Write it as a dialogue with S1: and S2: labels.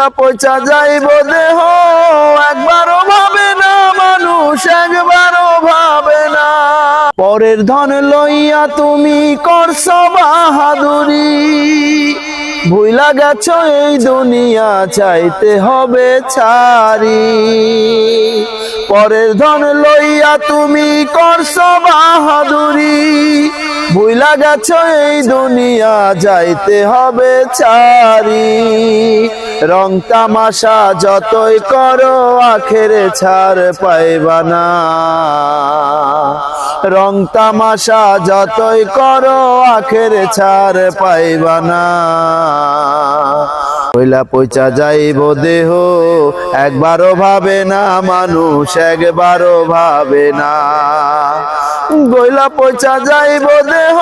S1: পয়সা যাইব দেহ, একবারও ভাবে না, মানুষ একবারও ভাবে না। পরের ধন লইয়া তুমি করছ বাহাদুরি। ভুইলা গেছ এই দুনিয়া চাইতে হবে ছাড়ি। পরের ধন লইয়া তুমি করছ বাহাদুরি। ভুইলা গেছ এই দুনিয়া যাইতে হবে ছাড়ি। রং তামাশা যতই করো, আখেরে ছাড় পাইবা না। রং তামাশা যতই করো, আখেরে ছাড় পাইবা না। পয়লা পয়সা যাইব দেহ, একবারও ভাবে না, মানুষ একবারও ভাবে না। গইলা পয়সা যাইব দেহ